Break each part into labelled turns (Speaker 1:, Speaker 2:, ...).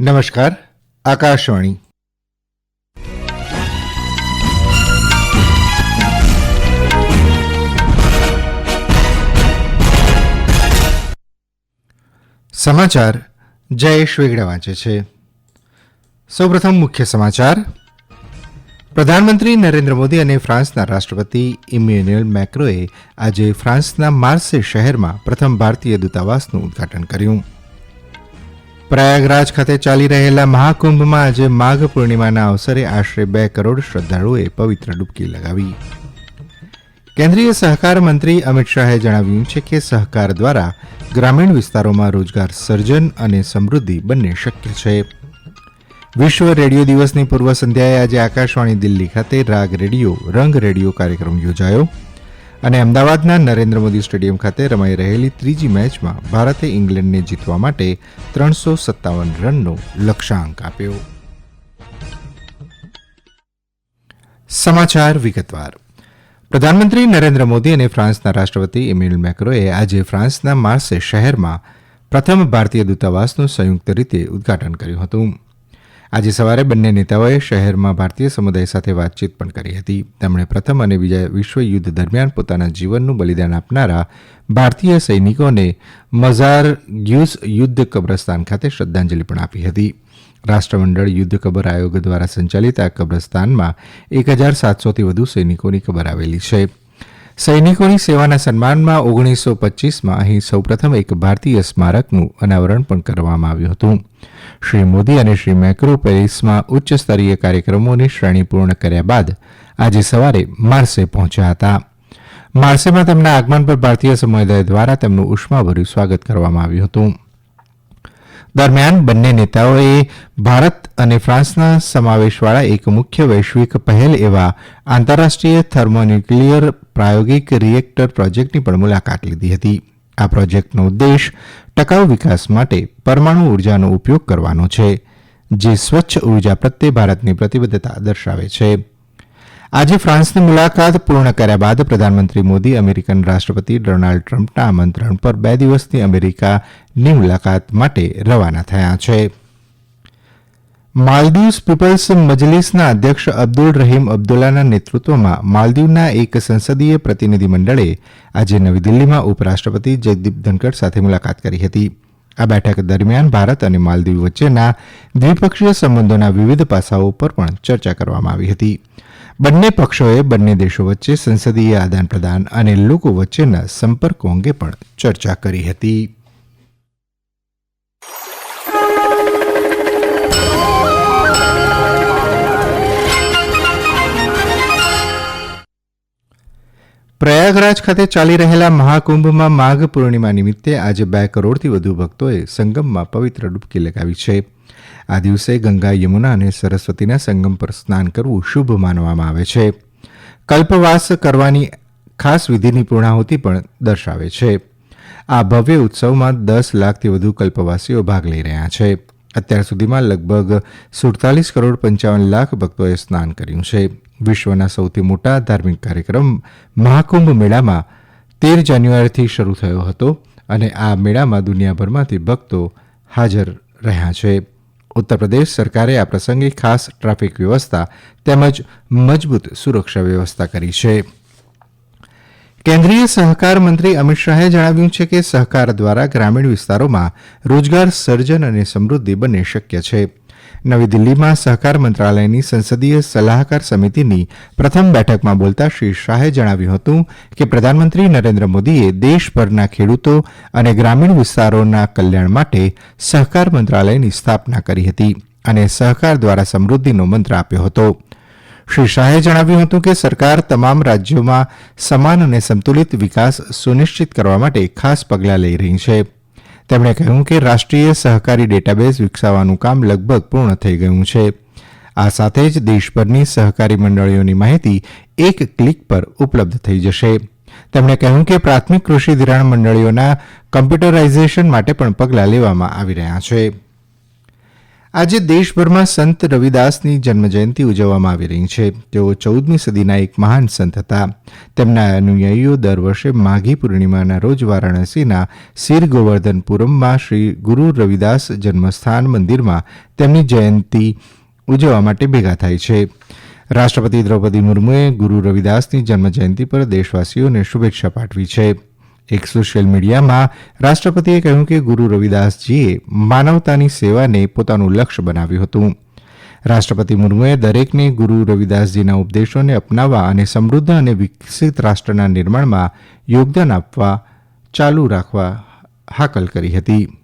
Speaker 1: નમસ્કાર, આકાશવાણી. સમાચાર જયેશ વેગડા વાંચે છે. સૌપ્રથમ મુખ્ય સમાચાર. પ્રધાનમંત્રી નરેન્દ્ર મોદી અને ફ્રાન્સના રાષ્ટ્રપતિ ઇમ્યુન્યુઅલ મેક્રોએ આજે ફ્રાન્સના માર્સે શહેરમાં પ્રથમ ભારતીય દૂતાવાસનું ઉદઘાટન કર્યું. પ્રયાગરાજ ખાતે ચાલી રહેલા મહાકુંભમાં આજે માઘ પૂર્ણિમાના અવસરે આશરે બે કરોડ શ્રદ્ધાળુઓએ પવિત્ર ડૂબકી લગાવી. કેન્દ્રીય સહકાર મંત્રી અમિત શાહે જણાવ્યું છે કે સહકાર દ્વારા ગ્રામીણ વિસ્તારોમાં રોજગાર સર્જન અને સમૃદ્ધિ બંને શક્ય છે. વિશ્વ રેડિયો દિવસની પૂર્વ સંધ્યાએ આજે આકાશવાણી દિલ્હી ખાતે રાગ રેડિયો, રંગ રેડિયો કાર્યક્રમ યોજાયો. અને અમદાવાદના નરેન્દ્ર મોદી સ્ટેડિયમ ખાતે રમાઈ રહેલી ત્રીજી મેચમાં ભારતે ઇંગ્લેન્ડને જીતવા માટે ત્રણસો સત્તાવન રનનો લક્ષ્યાંક આપ્યો. સમાચાર વિગતવાર. પ્રધાનમંત્રી નરેન્દ્ર મોદી અને ફ્રાન્સના રાષ્ટ્રપતિ ઇમેન્યુઅલ મેક્રોએ આજે ફ્રાન્સના માર્સે શહેરમાં પ્રથમ ભારતીય દૂતાવાસનું સંયુક્ત રીતે ઉદઘાટન કર્યું હતું. આજે સવારે બંને નેતાઓએ શહેરમાં ભારતીય સમુદાય સાથે વાતચીત પણ કરી હતી. તેમણે પ્રથમ અને બીજા વિશ્વયુદ્ધ દરમિયાન પોતાના જીવનનું બલિદાન આપનારા ભારતીય સૈનિકોને મઝાર ગ્યુસ યુદ્ધ કબ્રસ્તાન ખાતે શ્રદ્ધાંજલિ પણ આપી હતી. રાષ્ટ્રમંડળ યુદ્ધ કબર આયોગ દ્વારા સંચાલિત આ કબ્રસ્તાનમાં એક હજાર સાતસોથી વધુ સૈનિકોની કબર આવેલી છે. સૈનિકોની સેવાના સન્માનમાં ઓગણીસો પચ્ચીસમાં અહીં સૌપ્રથમ એક ભારતીય સ્મારકનું અનાવરણ પણ કરવામાં આવ્યું હતું. શ્રી મોદી અને શ્રી મેક્રો પેરિસમાં ઉચ્ચ સ્તરીય કાર્યક્રમોની શ્રેણી પૂર્ણ કર્યા બાદ આજે સવારે માર્સે પહોંચ્યા હતા. માર્સેમાં તેમના આગમન પર ભારતીય સમુદાય દ્વારા તેમનું ઉષ્માભર્યું સ્વાગત કરવામાં આવ્યું હતું. દરમિયાન બંને નેતાઓએ ભારત અને ફ્રાન્સના સમાવેશવાળા એક મુખ્ય વૈશ્વિક પહેલ એવા આંતરરાષ્ટ્રીય થર્મોન્યુક્લિયર પ્રાયોગિક રિએક્ટર પ્રોજેક્ટની પણ મુલાકાત લીધી હતી. આ પ્રોજેક્ટનો ઉદ્દેશ ટકાઉ વિકાસ માટે પરમાણુ ઉર્જાનો ઉપયોગ કરવાનો છે, જે સ્વચ્છ ઊર્જા પ્રત્યે ભારતની પ્રતિબદ્ધતા દર્શાવે છે. આજે ફ્રાન્સની મુલાકાત પૂર્ણ કર્યા બાદ પ્રધાનમંત્રી મોદી અમેરિકન રાષ્ટ્રપતિ ડોનાલ્ડ ટ્રમ્પના આમંત્રણ પર બે દિવસની અમેરિકાની મુલાકાત માટે રવાના થયા છે. માલદીવ્સ પીપલ્સ મજલિસના અધ્યક્ષ અબ્દુલ રહીમ અબ્દુલ્લાના નેતૃત્વમાં માલદીવના એક સંસદીય પ્રતિનિધિમંડળે આજે નવી દિલ્હીમાં ઉપરાષ્ટ્રપતિ જગદીપ ધનકડ સાથે મુલાકાત કરી હતી. આ બેઠક દરમિયાન ભારત અને માલદીવ વચ્ચેના દ્વિપક્ષીય સંબંધોના વિવિધ પાસાઓ પર પણ ચર્ચા કરવામાં આવી હતી. બંને પક્ષોએ બંને દેશો વચ્ચે સંસદીય આદાન પ્રદાન અને લોકો વચ્ચેના સંપર્કો અંગે પણ ચર્ચા કરી હતી. પ્રયાગરાજ ખાતે ચાલી રહેલા મહાકુંભમાં માઘ પૂર્ણિમા નિમિત્તે આજે બે કરોડથી વધુ ભક્તોએ સંગમમાં પવિત્ર ડૂબકી લગાવી છે. આ દિવસે ગંગા યમુના અને સરસ્વતીના સંગમ પર સ્નાન કરવું શુભ માનવામાં આવે છે. કલ્પવાસ કરવાની ખાસ વિધિની પૂર્ણાહુતિ પણ દર્શાવે છે. આ ભવ્ય ઉત્સવમાં દસ લાખથી વધુ કલ્પવાસીઓ ભાગ લઈ રહ્યા છે. અત્યાર સુધીમાં લગભગ સુડતાલીસ કરોડ પંચાવન લાખ ભક્તોએ સ્નાન કર્યું છે. વિશ્વના સૌથી મોટા ધાર્મિક કાર્યક્રમ મહાકુંભ મેળામાં તેર જાન્યુઆરીથી શરૂ થયો હતો અને આ મેળામાં દુનિયાભરમાંથી ભક્તો હાજર રહ્યા છે. ઉત્તરપ્રદેશ સરકારે આ પ્રસંગે ખાસ ટ્રાફિક વ્યવસ્થા તેમજ મજબૂત સુરક્ષા વ્યવસ્થા કરી છે. કેન્દ્રીય સહકાર મંત્રી અમિત શાહે જણાવ્યું છે કે સહકાર દ્વારા ગ્રામીણ વિસ્તારોમાં રોજગાર સર્જન અને સમૃદ્ધિ બંને શક્ય છે. નવી દિલ્હીમાં સહકાર મંત્રાલયની સંસદીય સલાહકાર સમિતિની પ્રથમ બેઠકમાં બોલતા શ્રી શાહે જણાવ્યું હતું કે પ્રધાનમંત્રી નરેન્દ્ર મોદીએ દેશભરના ખેડૂતો અને ગ્રામીણ વિસ્તારોના કલ્યાણ માટે સહકાર મંત્રાલયની સ્થાપના કરી હતી અને સહકાર દ્વારા સમૃદ્ધિનો મંત્ર આપ્યો હતો. શ્રી શાહે જણાવ્યું હતું કે સરકાર તમામ રાજ્યોમાં સમાન અને સંતુલિત વિકાસ સુનિશ્ચિત કરવા માટે ખાસ પગલાં લઈ રહી છે. તેમણે કહ્યું કે રાષ્ટ્રીય સહકારી ડેટાબેઝ વિકસાવવાનું કામ લગભગ પૂર્ણ થઈ ગયું છે. આ સાથે જ દેશભરની સહકારી મંડળીઓની માહિતી એક ક્લિક પર ઉપલબ્ધ થઈ જશે. તેમણે કહ્યું કે પ્રાથમિક કૃષિ ધિરાણ મંડળીઓના કમ્પ્યુટરાઇઝેશન માટે પણ પગલાં લેવામાં આવી રહ્યા છે. આજે દેશભરમાં સંત રવિદાસની જન્મજયંતિ ઉજવવામાં આવી રહી છે. તેઓ ચૌદમી સદીના એક મહાન સંત હતા. તેમના અનુયાયીઓ દર વર્ષે માઘી પૂર્ણિમાના રોજ વારાણસીના સિર ગોવર્ધનપુરમમાં શ્રી ગુરુ રવિદાસ જન્મસ્થાન મંદિરમાં તેમની જયંતિ ઉજવવા માટે ભેગા થાય છે. રાષ્ટ્રપતિ દ્રૌપદી મુર્મુએ ગુરુ રવિદાસની જન્મજયંતિ પર દેશવાસીઓને શુભેચ્છા પાઠવી છે. એક સોશિયલ મીડિયામાં રાષ્ટ્રપતિએ કહ્યું કે ગુરુ રવિદાસજીએ માનવતાની સેવાને પોતાનું લક્ષ્ય બનાવ્યું હતું. રાષ્ટ્રપતિ મુર્મુએ દરેકને ગુરુ રવિદાસજીના ઉપદેશોને અપનાવવા અને સમૃદ્ધ અને વિકસિત રાષ્ટ્રના નિર્માણમાં યોગદાન આપવા ચાલુ રાખવા હાકલ કરી હતી.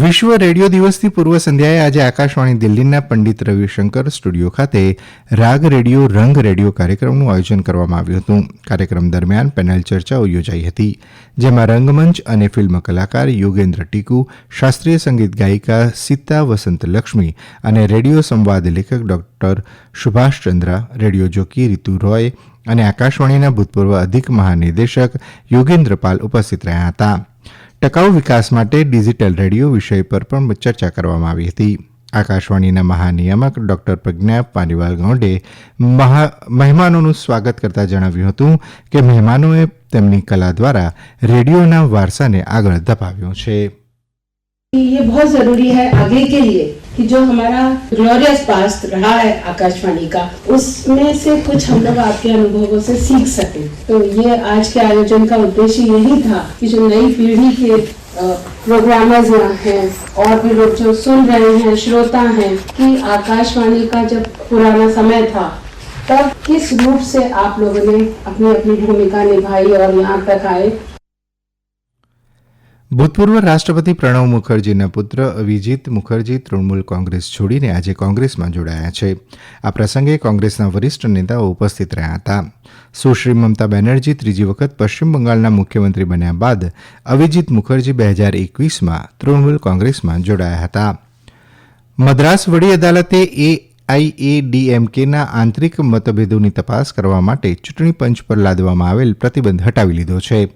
Speaker 1: વિશ્વ રેડિયો દિવસની પૂર્વ સંધ્યાએ આજે આકાશવાણી દિલ્હીના પંડિત રવિશંકર સ્ટુડિયો ખાતે રાગ રેડિયો, રંગ રેડિયો કાર્યક્રમનું આયોજન કરવામાં આવ્યું હતું. કાર્યક્રમ દરમિયાન પેનલ ચર્ચાઓ યોજાઈ હતી, જેમાં રંગમંચ અને ફિલ્મ કલાકાર યોગેન્દ્ર ટીકુ, શાસ્ત્રીય સંગીત ગાયિકા સીતા વસંત લક્ષ્મી અને રેડિયો સંવાદ લેખક doctor Subhashchandra radio jockey Ritu Roy અને આકાશવાણીના ભૂતપૂર્વ અધિક મહાનિદેશક યોગેન્દ્ર પાલ ઉપસ્થિત રહ્યા હતા. ટકાઉ વિકાસ માટે ડિજિટલ રેડિયો વિષય પર પણ ચર્ચા કરવામાં આવી હતી. આકાશવાણીના મહાનિયામક ડોક્ટર પ્રજ્ઞા પાનીવાલ ગૌંડે મહેમાનોનું સ્વાગત કરતા જણાવ્યું હતું કે મહેમાનોએ તેમની કલા દ્વારા રેડિયોના વારસાને આગળ ધપાવ્યો છે.
Speaker 2: ये बहुत ज़रूरी है आगे के लिए कि जो हमारा ग्लोरियस पास्ट रहा है आकाशवाणी का, उसमें से कुछ हम लोग आपके अनुभवों से सीख सकें। तो ये आज के आयोजन का उद्देश्य यही था कि जो नई पीढ़ी के प्रोग्रामर्स यहाँ हैं और भी लोग जो सुन रहे हैं, श्रोता हैं, कि आकाशवाणी का जब पुराना समय था, तब किस रूप से आप लोगों ने अपनी अपनी भूमिका निभाई और यहाँ तक आए?
Speaker 1: ભૂતપૂર્વ રાષ્ટ્રપતિ પ્રણવ મુખર્જીના પુત્ર અભિજીત મુખર્જી તૃણમૂલ કોંગ્રેસ છોડીને આજે કોંગ્રેસમાં જોડાયા છે. આ પ્રસંગે કોંગ્રેસના વરિષ્ઠ નેતાઓ ઉપસ્થિત રહ્યા હતા. સુશ્રી મમતા બેનર્જી ત્રીજી વખત પશ્ચિમ બંગાળના મુખ્યમંત્રી બન્યા બાદ અભિજીત મુખર્જી બે હજાર એકવીસમાં તૃણમૂલ કોંગ્રેસમાં જોડાયા હતા. મદ્રાસ વડી અદાલતે એ આઈએડીએમકેના આંતરિક મતભેદોની તપાસ કરવા માટે ચૂંટણી પંચ પર લાદવામાં આવેલ પ્રતિબંધ હટાવી લીધો છે.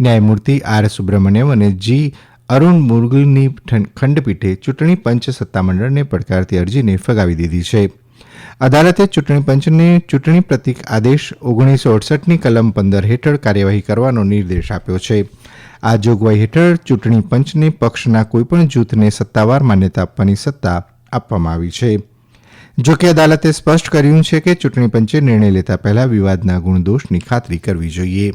Speaker 1: ન્યાયમૂર્તિ આર સુબ્રમણ્યમ અને જી અરુણ મુર્ગલની ખંડપીઠે ચૂંટણી પંચ સત્તામંડળને પડકારતી અરજીને ફગાવી દીધી છે અદાલતે ચૂંટણી પંચને ચૂંટણી પ્રતિક આદેશ ઓગણીસો અડસઠની કલમ પંદર હેઠળ કાર્યવાહી કરવાનો નિર્દેશ આપ્યો છે. આ જોગવાઈ હેઠળ ચૂંટણી પંચને પક્ષના કોઈપણ જૂથને સત્તાવાર માન્યતા આપવાની સત્તા આપવામાં આવી છે. જો કે અદાલતે સ્પષ્ટ કર્યું છે કે ચૂંટણી પંચે નિર્ણય લેતા પહેલા વિવાદના ગુણદોષની ખાતરી કરવી જોઈએ.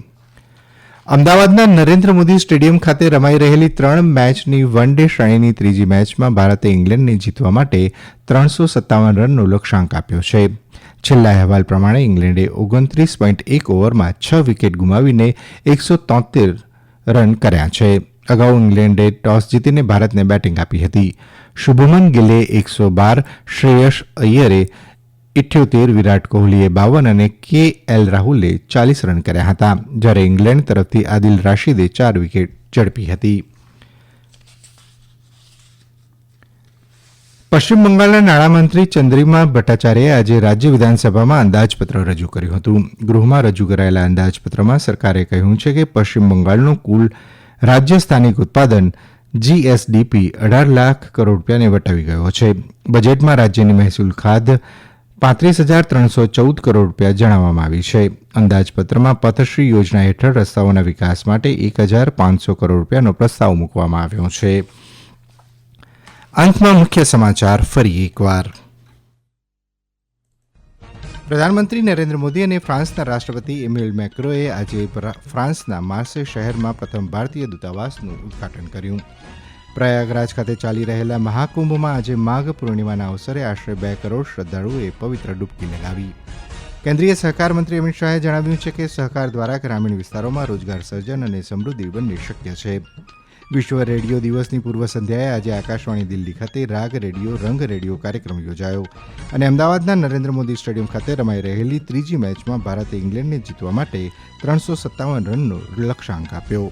Speaker 1: અમદાવાદના નરેન્દ્ર મોદી સ્ટેડિયમ ખાતે રમાઈ રહેલી ત્રણ મેચની વન ડે શ્રેણીની ત્રીજી મેચમાં ભારતે ઇંગ્લેન્ડને જીતવા માટે ત્રણસો સત્તાવન રનનો લક્ષ્યાંક આપ્યો છે. છેલ્લા અહેવાલ પ્રમાણે ઇંગ્લેન્ડે ઓગણત્રીસ પોઈન્ટ એક ઓવરમાં છ વિકેટ ગુમાવીને એકસો તોતેર રન કર્યા છે. અગાઉ ઇંગ્લેન્ડે ટોસ જીતીને ભારતને બેટિંગ આપી હતી. શુભમન ગિલે એકસો બાર, શ્રેયસ અય્યરે ઇઠ્યોતેર વિરાટ કોહલીએ બાવન અને કે એલ રાહુલે ચાલીસ રન કર્યા હતા, જ્યારે ઇંગ્લેન્ડ તરફથી આદિલ રાશીદે ચાર વિકેટ ઝડપી હતી. પશ્ચિમ બંગાળના નાણામંત્રી ચંદ્રિમા ભટ્ટાચાર્યે આજે રાજ્ય વિધાનસભામાં અંદાજપત્ર રજૂ કર્યું હતું. ગૃહમાં રજૂ કરાયેલા અંદાજપત્રમાં સરકારે કહ્યું છે કે પશ્ચિમ બંગાળનું કુલ રાજ્ય સ્થાનિક ઉત્પાદન જીએસડીપી અઢાર લાખ કરોડ રૂપિયાને વટાવી ગયો છે. બજેટમાં રાજ્યની મહેસૂલ ખાધ પાંત્રીસ હજાર ત્રણસો ચૌદ કરોડ રૂપિયા જણાવવામાં આવી છે. અંદાજપત્રમાં પથશ્રી યોજના હેઠળ રસ્તાઓના વિકાસ માટે એક હજાર પાંચસો કરોડ રૂપિયાનો પ્રસ્તાવ મૂકવામાં આવ્યો છે. અંતમાં મુખ્ય સમાચાર ફરી એકવાર. પ્રધાનમંત્રી નરેન્દ્ર મોદી અને ફ્રાન્સના રાષ્ટ્રપતિ એમ્યુએલ મેક્રોએ આજે ફ્રાન્સના માર્સે શહેરમાં પ્રથમ ભારતીય દૂતાવાસનું ઉદઘાટન કર્યું. પ્રયાગરાજ ખાતે ચાલી રહેલા મહાકુંભમાં આજે માઘ પૂર્ણિમાના અવસરે આશરે બે કરોડ શ્રદ્ધાળુઓએ પવિત્ર ડૂબકી લગાવી કેન્દ્રીય સહકાર મંત્રી અમિત શાહે જણાવ્યું છે કે સહકાર દ્વારા ગ્રામીણ વિસ્તારોમાં રોજગાર સર્જન અને સમૃદ્ધિ બંને શક્ય છે. વિશ્વ રેડિયો દિવસની પૂર્વ સંધ્યાએ આજે આકાશવાણી દિલ્હી ખાતે રાગ રેડિયો, રંગ રેડિયો કાર્યક્રમ યોજાયો અને અમદાવાદના નરેન્દ્ર મોદી સ્ટેડિયમ ખાતે રમાઈ રહેલી ત્રીજી મેચમાં ભારતે ઇંગ્લેન્ડને જીતવા માટે ત્રણસો સત્તાવન રનનો લક્ષ્યાંક આપ્યો.